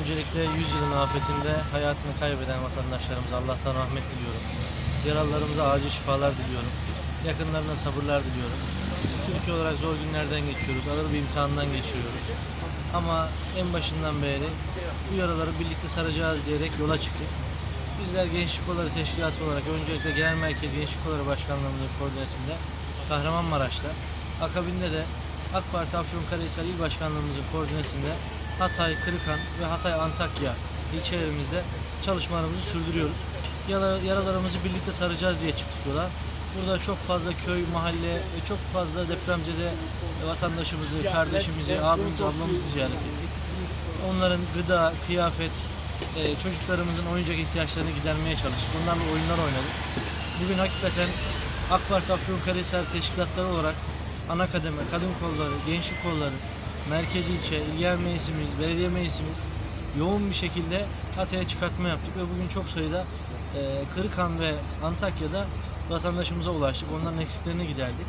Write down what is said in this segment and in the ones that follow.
Öncelikle 100 yılın afetinde hayatını kaybeden vatandaşlarımıza Allah'tan rahmet diliyorum. Yaralılarımıza acil şifalar diliyorum. Yakınlarına sabırlar diliyorum. Türkiye olarak zor günlerden geçiyoruz. Ağır bir imtihandan geçiyoruz. Ama en başından beri bu yaraları birlikte saracağız diyerek yola çıktık. Bizler Gençlik Kolları Teşkilatı olarak öncelikle Genel Merkez Gençlik Kolları Başkanlığımızın koordinesinde Kahramanmaraş'ta, akabinde de AK Parti Afyonkarahisar İl Başkanlığımızın koordinesinde Hatay, Kırıkan ve Hatay Antakya ilçelerimizde çalışmalarımızı sürdürüyoruz. Yara- Yaralarımızı birlikte saracağız diye çıktık yola. Burada çok fazla köy, mahalle ve çok fazla depremzede vatandaşımızı, kardeşimizi, abimizi, ablamızı ziyaret ettik. Onların gıda, kıyafet, e, çocuklarımızın oyuncak ihtiyaçlarını gidermeye çalıştık. Onlarla oyunlar oynadık. Bugün hakikaten AK Parti Afyonkarahisar teşkilatları olarak ana kademe, kadın kolları, gençlik kolları, merkez ilçe, il genel meclisimiz, belediye meclisimiz yoğun bir şekilde Hatay'a çıkartma yaptık ve bugün çok sayıda e, Kırıkhan ve Antakya'da vatandaşımıza ulaştık. Onların eksiklerini giderdik.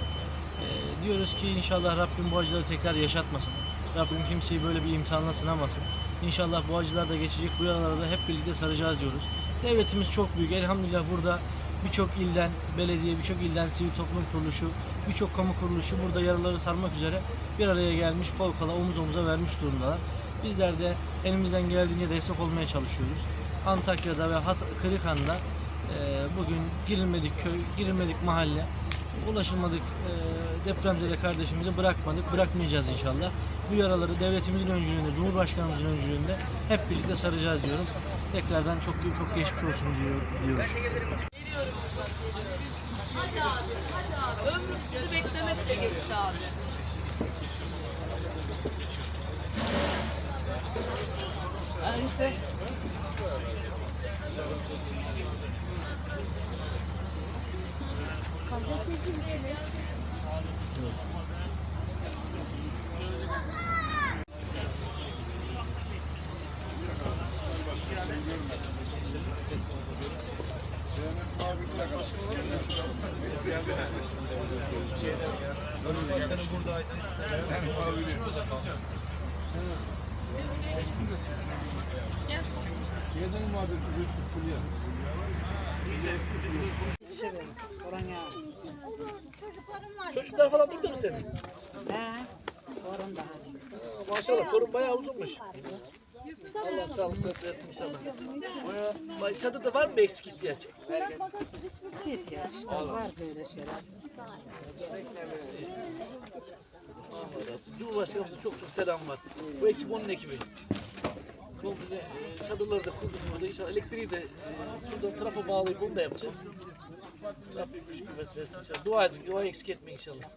E, diyoruz ki inşallah Rabbim bu acıları tekrar yaşatmasın. Rabbim kimseyi böyle bir imtihanla sınamasın. İnşallah bu acılar da geçecek. Bu yaralara da hep birlikte saracağız diyoruz. Devletimiz çok büyük. Elhamdülillah burada birçok ilden, belediye, birçok ilden sivil toplum kuruluşu, birçok kamu kuruluşu burada yaraları sarmak üzere bir araya gelmiş, kol kola, omuz omuza vermiş durumdalar. Bizler de elimizden geldiğince destek olmaya çalışıyoruz. Antakya'da ve Hat Kırıkhan'da e, bugün girilmedik köy, girilmedik mahalle, ulaşılmadık e, depremzede kardeşimizi bırakmadık, bırakmayacağız inşallah. Bu yaraları devletimizin öncülüğünde, Cumhurbaşkanımızın öncülüğünde hep birlikte saracağız diyorum. Tekrardan çok çok geçmiş olsun diyor, diyoruz. Hadi abi, hadi abi. Ömrüm sizi beklemekle geçti abi. Çocuklar falan burada mı senin? He, orunda. Maşallah torun bayağı uzunmuş. Allah sağlık sıhhat versin inşallah. Vay, Çadırda var mı eksik ihtiyaç? İhtiyaç işte var böyle şeyler. Cumhurbaşkanımıza çok çok selam var. Bu ekip onun ekibi. Komple çadırları da kurduk burada. İnşallah elektriği de e, şuradan trafa bağlayıp onu da yapacağız. Rabbim güç kuvvet versin inşallah. Dua edin. Dua eksik etmeyin inşallah.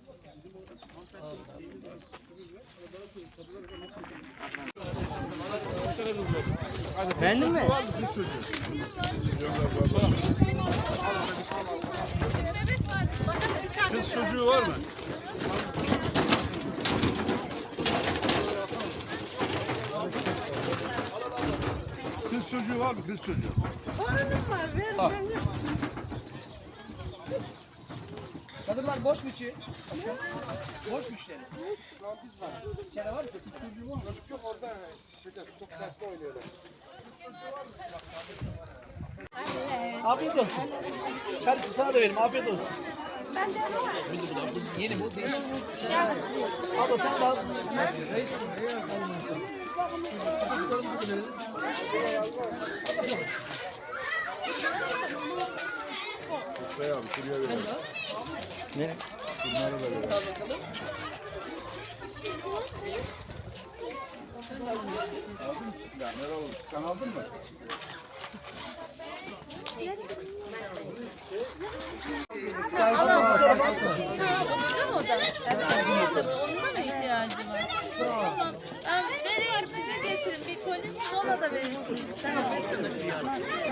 Beğendin mi? Kız çocuğu var mı? Kız çocuğu var mı? Kız çocuğu. Çadırlar boş mu içi? Boş mu içleri? Şu an biz varız. İçeri var mı çocuk? Var. Yok orada. Şeyde, çok sesli oynuyorlar. Afiyet olsun. Kardeşim sana da verim. Afiyet olsun. Ben de bu Yeni bu değişik. Abla sen de al. Reis. Bey abi şuraya ver. Ne? Bunları da ver. Ya nereye oldu? Sen aldın mı? Mı vereyim size getirin bir koli siz ona da verirsiniz. Tamam.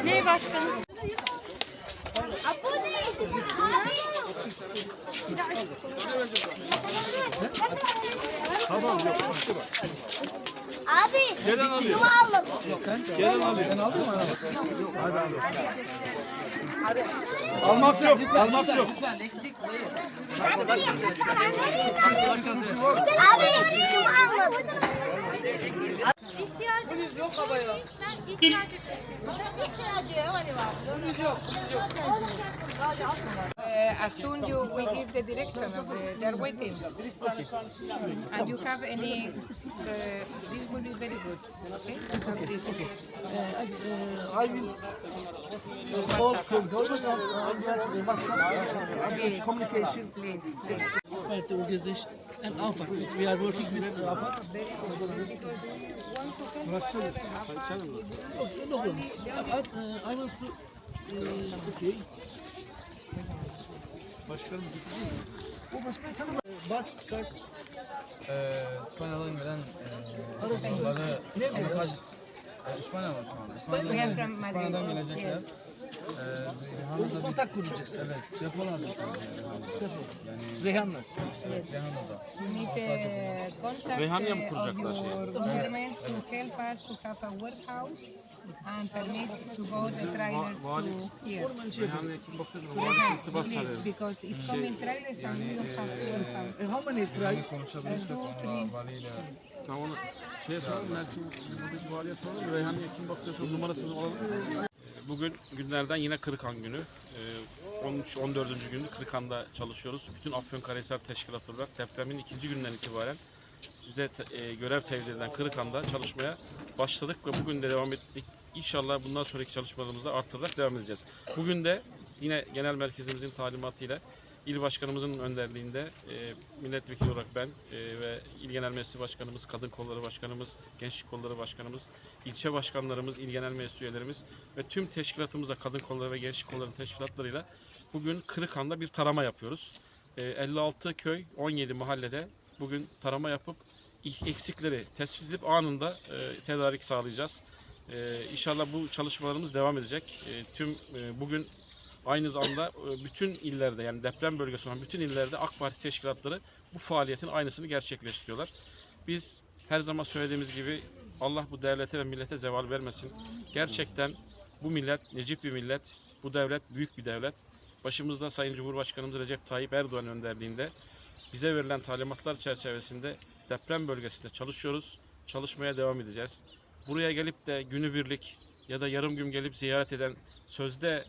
Ne başkanım? Tamam yok. Abi, Gelen alıyor. aldım. Gelen alıyor. Sen aldın mı? Yok hadi al. Almak yok. Almak yok. Abi, şunu aldım. İhtiyacım Polis yok baba ya. Ben ihtiyacım. Uh, as soon you we give the direction of the, they're waiting. And you have any, uh, this will be very good. Okay? You have this. Ee, I will call from government and uh, WhatsApp Please. communication. Please, please. Organization and AFAD. We are working with uh, AFAD. Okay, no problem. Uh, I want to, uh, okay. Başkanım, o başkan tanımıyor. Bas, kaç. İspanya'dan gelen e, e, şu. İspanya'dan, We are gele- from Madrid. İspanya'dan gelecekler. Yes. Onu kontak kuracaksın. Evet, depolarda. Depo. Yani Reyhan'la. Yes. Reyhanlı'da. You need uh, contact Reyhan'ya mı of kuracaklar your şeyi? government to help us to have a warehouse and permit to go the trailers to here. Şey. Reyhanlı'ya kim bakıyor? To Rehan, please, because it's coming trailers and we don't have warehouse. E, how many tribes? Konuşabilirsek two, onunla three. valiyle. Tamam onu şeye soralım Mersin buradaki valiye soralım. Reyhanlı'ya kim bakıyorsa numarasını alalım. Bugün günlerden yine Kırıkhan günü. Ee, 13 14. gün Kırıkhan'da çalışıyoruz. Bütün Afyonkarahisar Teşkilatı olarak depremin ikinci günden itibaren size te- e, görev tevdi edilen Kırıkhan'da çalışmaya başladık ve bugün de devam ettik. İnşallah bundan sonraki çalışmalarımızda artırarak devam edeceğiz. Bugün de yine genel merkezimizin talimatıyla il başkanımızın önderliğinde e, milletvekili olarak ben e, ve il genel meclisi başkanımız, kadın kolları başkanımız, gençlik kolları başkanımız, ilçe başkanlarımız, il genel meclis üyelerimiz ve tüm teşkilatımızla kadın kolları ve gençlik kolları teşkilatlarıyla bugün Kırıkhan'da bir tarama yapıyoruz. Ee, 56 köy, 17 mahallede bugün tarama yapıp eksikleri tespit edip anında e, tedarik sağlayacağız. Ee, inşallah bu çalışmalarımız devam edecek. Ee, tüm e, bugün aynı zamanda e, bütün illerde yani deprem bölgesi olan bütün illerde AK Parti teşkilatları bu faaliyetin aynısını gerçekleştiriyorlar. Biz her zaman söylediğimiz gibi Allah bu devlete ve millete zeval vermesin. Gerçekten bu millet necip bir millet, bu devlet büyük bir devlet. Başımızda Sayın Cumhurbaşkanımız Recep Tayyip Erdoğan önderliğinde bize verilen talimatlar çerçevesinde deprem bölgesinde çalışıyoruz. Çalışmaya devam edeceğiz. Buraya gelip de günübirlik ya da yarım gün gelip ziyaret eden sözde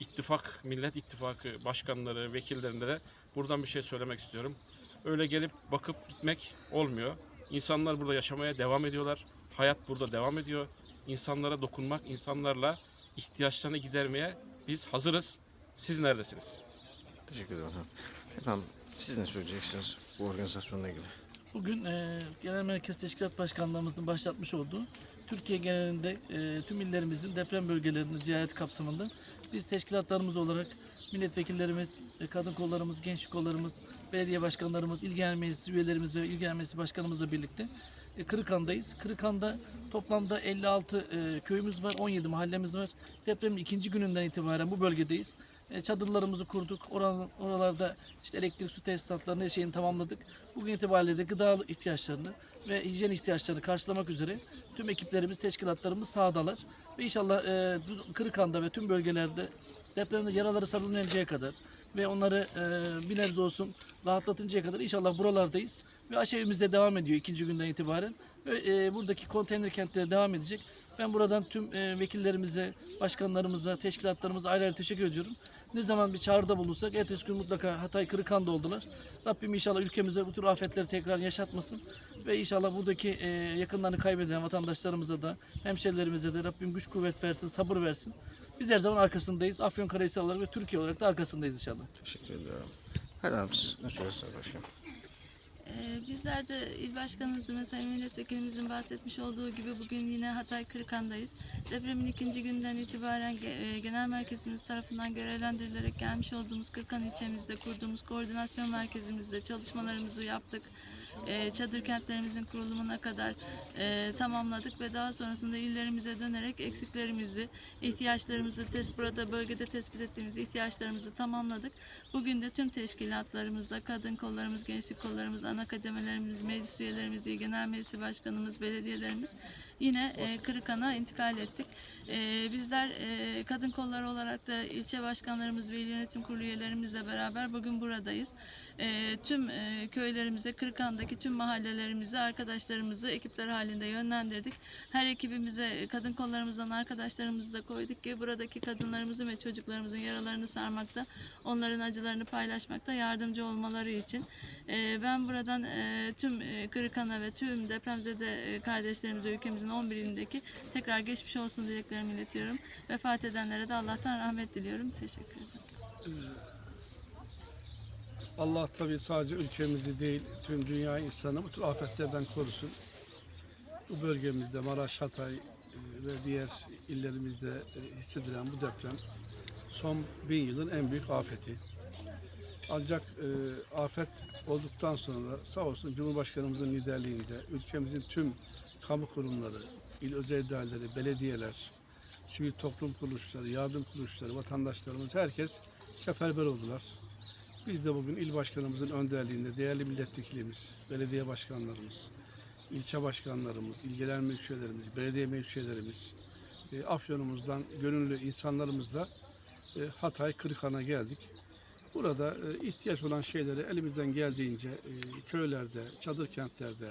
ittifak, Millet İttifakı başkanları, vekillerine de buradan bir şey söylemek istiyorum. Öyle gelip bakıp gitmek olmuyor. İnsanlar burada yaşamaya devam ediyorlar. Hayat burada devam ediyor. İnsanlara dokunmak, insanlarla ihtiyaçlarını gidermeye biz hazırız. Siz neredesiniz? Teşekkür ederim. Efendim siz ne söyleyeceksiniz bu organizasyonla ilgili? Bugün e, Genel Merkez Teşkilat Başkanlığımızın başlatmış olduğu Türkiye genelinde e, tüm illerimizin deprem bölgelerini ziyaret kapsamında biz teşkilatlarımız olarak milletvekillerimiz, e, kadın kollarımız, gençlik kollarımız, belediye başkanlarımız, il genel meclis üyelerimiz ve il genel meclis başkanımızla birlikte e, Kırıkhan'dayız. Kırıkhan'da toplamda 56 e, köyümüz var, 17 mahallemiz var. Depremin ikinci gününden itibaren bu bölgedeyiz. E, çadırlarımızı kurduk. Oran, oralarda işte elektrik su tesisatlarını her şeyini tamamladık. Bugün itibariyle de gıda ihtiyaçlarını ve hijyen ihtiyaçlarını karşılamak üzere tüm ekiplerimiz, teşkilatlarımız sahadalar. Ve inşallah e, bu Kırıkhan'da ve tüm bölgelerde depremde yaraları sarılıncaya kadar ve onları e, bir nebze olsun rahatlatıncaya kadar inşallah buralardayız. Ve aşevimiz de devam ediyor ikinci günden itibaren. Ve e, buradaki konteyner kentlere devam edecek. Ben buradan tüm e, vekillerimize, başkanlarımıza, teşkilatlarımıza ayrı ayrı teşekkür ediyorum. Ne zaman bir çağrıda bulunsak ertesi gün mutlaka Hatay Kırıkhan'da oldular. Rabbim inşallah ülkemize bu tür afetleri tekrar yaşatmasın. Ve inşallah buradaki e, yakınlarını kaybeden vatandaşlarımıza da, hemşerilerimize de Rabbim güç kuvvet versin, sabır versin. Biz her zaman arkasındayız. Afyonkarahisar olarak ve Türkiye olarak da arkasındayız inşallah. Teşekkür ediyorum. Efendim siz ne söylüyorsunuz başkanım? Ee, Bizler de il başkanımızın sayın milletvekilimizin bahsetmiş olduğu gibi bugün yine Hatay Kırıkhan'dayız. Depremin ikinci günden itibaren e, genel merkezimiz tarafından görevlendirilerek gelmiş olduğumuz Kırıkhan ilçemizde kurduğumuz koordinasyon merkezimizde çalışmalarımızı yaptık. Ee, Çadır kentlerimizin kurulumuna kadar e, tamamladık ve daha sonrasında illerimize dönerek eksiklerimizi, ihtiyaçlarımızı, tes burada bölgede tespit ettiğimiz ihtiyaçlarımızı tamamladık. Bugün de tüm teşkilatlarımızla kadın kollarımız, gençlik kollarımız, ana kademelerimiz, meclis üyelerimiz, genel meclisi başkanımız, belediyelerimiz yine e, Kırıkan'a intikal ettik. E, bizler e, kadın kolları olarak da ilçe başkanlarımız ve il yönetim kurulu üyelerimizle beraber bugün buradayız. E, tüm e, köylerimize, Kırıkan'daki tüm mahallelerimize arkadaşlarımızı ekipler halinde yönlendirdik. Her ekibimize e, kadın kollarımızdan arkadaşlarımızı da koyduk ki buradaki kadınlarımızın ve çocuklarımızın yaralarını sarmakta, onların acılarını paylaşmakta yardımcı olmaları için. E, ben buradan e, tüm e, Kırıkan'a ve tüm depremzede e, kardeşlerimize ülkemizin 11 ilindeki tekrar geçmiş olsun dileklerimi iletiyorum. Vefat edenlere de Allah'tan rahmet diliyorum. Teşekkür ederim. Allah tabii sadece ülkemizi değil, tüm dünya insanı bu tür afetlerden korusun. Bu bölgemizde Maraş, Hatay ve diğer illerimizde hissedilen bu deprem son bin yılın en büyük afeti. Ancak e, afet olduktan sonra sağ olsun Cumhurbaşkanımızın liderliğinde ülkemizin tüm kamu kurumları, il özel idareleri, belediyeler, sivil toplum kuruluşları, yardım kuruluşları, vatandaşlarımız herkes seferber oldular. Biz de bugün il başkanımızın önderliğinde değerli milletvekilimiz, belediye başkanlarımız, ilçe başkanlarımız, il genel meclis üyelerimiz, belediye meclis üyelerimiz, e, Afyon'umuzdan gönüllü insanlarımızla e, Hatay Kırıkhan'a geldik. Burada e, ihtiyaç olan şeyleri elimizden geldiğince e, köylerde, çadır kentlerde,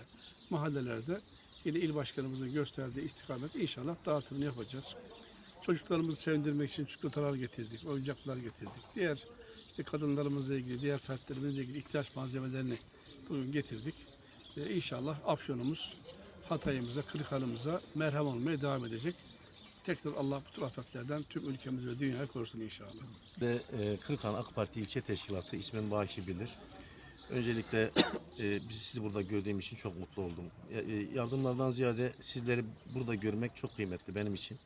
mahallelerde yine il başkanımızın gösterdiği istikamet inşallah dağıtımını yapacağız. Çocuklarımızı sevindirmek için çikolatalar getirdik, oyuncaklar getirdik. Diğer işte kadınlarımızla ilgili, diğer fertlerimizle ilgili ihtiyaç malzemelerini bugün getirdik. İnşallah Afyon'umuz Hatay'ımıza, Kırıkhan'ımıza merhem olmaya devam edecek. Tekrar Allah bu tür afetlerden tüm ülkemizi ve dünyayı korusun inşallah. de e, Kırıkhan AK Parti İlçe Teşkilatı ismim Baki Bilir. Öncelikle e, bizi sizi burada gördüğüm için çok mutlu oldum. E, Yardımlardan ziyade sizleri burada görmek çok kıymetli benim için.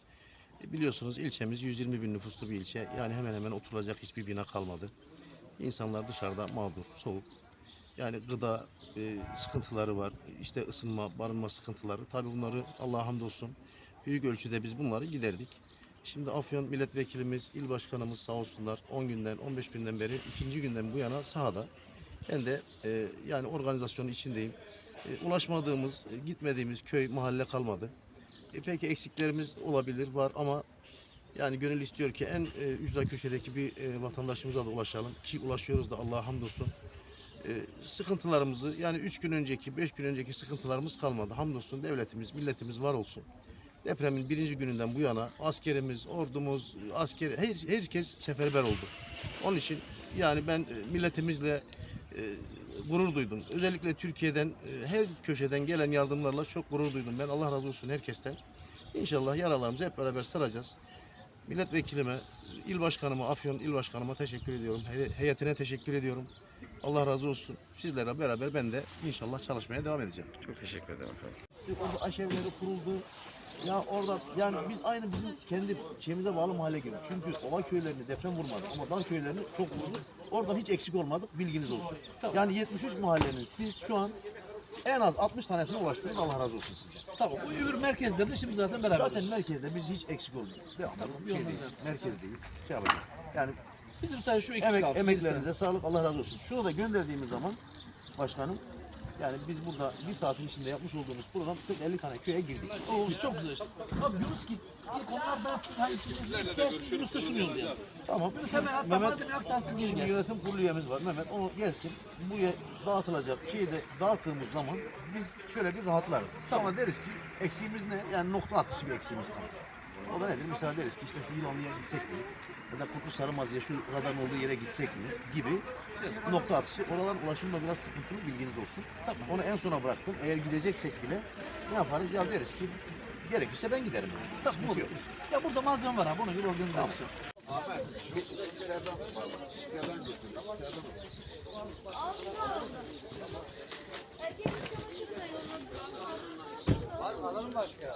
E, Biliyorsunuz ilçemiz 120 bin nüfuslu bir ilçe. Yani hemen hemen oturulacak hiçbir bina kalmadı. İnsanlar dışarıda mağdur, soğuk. Yani gıda e, sıkıntıları var. İşte ısınma, barınma sıkıntıları. Tabii bunları Allah'a hamdolsun büyük ölçüde biz bunları giderdik. Şimdi Afyon milletvekilimiz, il başkanımız sağ olsunlar 10 günden 15 günden beri ikinci günden bu yana sahada. Ben de e, yani organizasyonun içindeyim. E, ulaşmadığımız, e, gitmediğimiz köy, mahalle kalmadı. E, peki eksiklerimiz olabilir, var ama yani gönül istiyor ki en e, ücra köşedeki bir e, vatandaşımıza da ulaşalım ki ulaşıyoruz da Allah'a hamdolsun. E, sıkıntılarımızı yani 3 gün önceki, 5 gün önceki sıkıntılarımız kalmadı. Hamdolsun devletimiz, milletimiz var olsun. Depremin birinci gününden bu yana askerimiz, ordumuz, asker, her, herkes seferber oldu. Onun için yani ben e, milletimizle e, gurur duydum. Özellikle Türkiye'den e, her köşeden gelen yardımlarla çok gurur duydum. Ben Allah razı olsun herkesten. İnşallah yaralarımızı hep beraber saracağız. Milletvekilime, il başkanıma, Afyon il başkanıma teşekkür ediyorum. He- heyetine teşekkür ediyorum. Allah razı olsun. Sizlerle beraber ben de inşallah çalışmaya devam edeceğim. Çok teşekkür ederim efendim. Aşevleri kuruldu. Ya orada yani biz aynı bizim kendi şeyimize bağlı mahalle gibi. Çünkü ova köylerini deprem vurmadı ama dağ köylerini çok vurdu. Orada hiç eksik olmadık bilginiz olsun. Yani 73 mahallenin siz şu an en az 60 tanesine ulaştınız Allah razı olsun sizden. Tamam bu öbür merkezlerde şimdi zaten beraber. Zaten merkezde biz hiç eksik olmuyoruz. Devamlı Tamam, şeydeyiz, merkezdeyiz. Şey yapacağız. Yani Bizim sadece şu ekip emek, kalsın. emeklerinize sağlık Allah razı olsun. Şunu da gönderdiğimiz zaman başkanım yani biz burada bir saatin içinde yapmış olduğumuz program 40-50 tane köye girdik. Oo, çok güzel işte. Abi Yunus git. İlk onlar dağıtsın hangisini Yunus gelsin Yunus da şunu yollayalım. Tamam. Yunus hemen hatta Mehmet- malzeme aktarsın geri Şimdi gelsin. yönetim kurulu üyemiz var. Mehmet onu gelsin. Buraya dağıtılacak şeyi de dağıttığımız zaman biz şöyle bir rahatlarız. Sonra deriz ki eksiğimiz ne? Yani nokta atışı bir eksiğimiz kaldı. O da nedir? Mesela deriz ki işte şu Yılanlı'ya gitsek mi? Ya da Kurtlu Sarımazı'ya şu radarın olduğu yere gitsek mi? Gibi nokta atışı. Oraların ulaşımda biraz sıkıntılı bilginiz olsun. Tamam. Onu en sona bıraktım. Eğer gideceksek bile ne yaparız? Ya deriz ki gerekirse ben giderim. Tamam olur. Ya burada malzeme var abi ona göre organize ederiz. Ahmet şu var. Eskilerden götürün. Var mı alalım başka?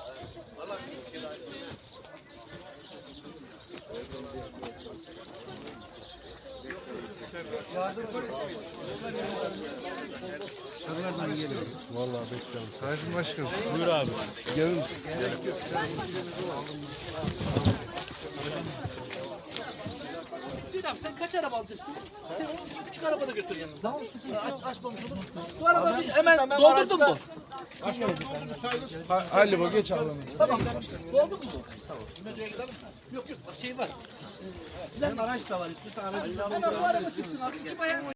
Sayın Başkanım. Buyur abi. Gelin. Hüseyin abi sen kaç araba alacaksın? Sen onu küçük arabada götür yanına. Tamam sıkıntı aç, açmamış olur. Bu araba bir hemen doldurdun mu? Halil bu geç abi. Tamam. Oldu mu bu? Tamam. Yok yok bak şey var. Araç da var. İki tane. Hemen bu araba çıksın abi. İki bayan